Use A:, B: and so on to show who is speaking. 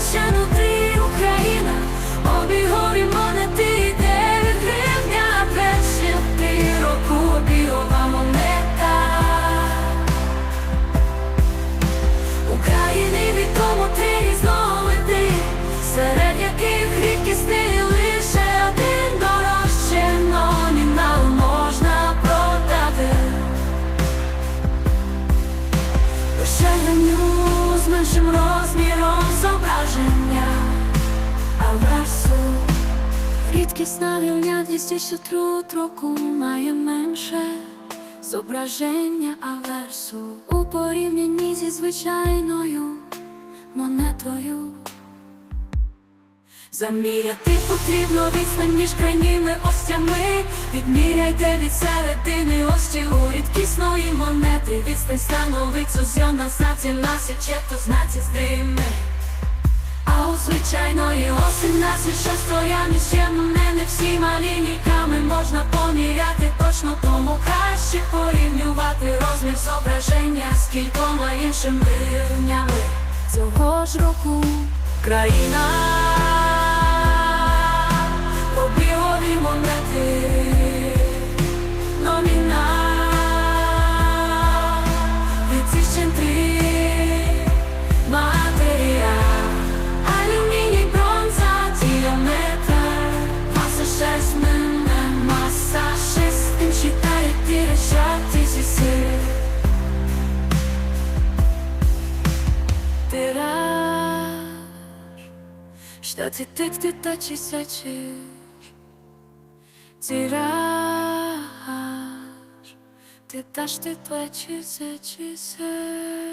A: звичайно рідкісна гривня 200 року має менше зображення аверсу у порівнянні зі звичайною монетою. Заміряти потрібно відстань між крайніми остями Відміряйте від середини ості у рідкісної монети Відстань становить сузьона знаці нас то знаці стрими А у звичайної нас і що стоями ще мене не всіма лінійками можна поміряти точно, тому краще порівнювати розмір зображення з кількома іншими рівнями. Цього ж року країна Що ти ти та тачі сачиш Тираж Ти таш плечі сачі сир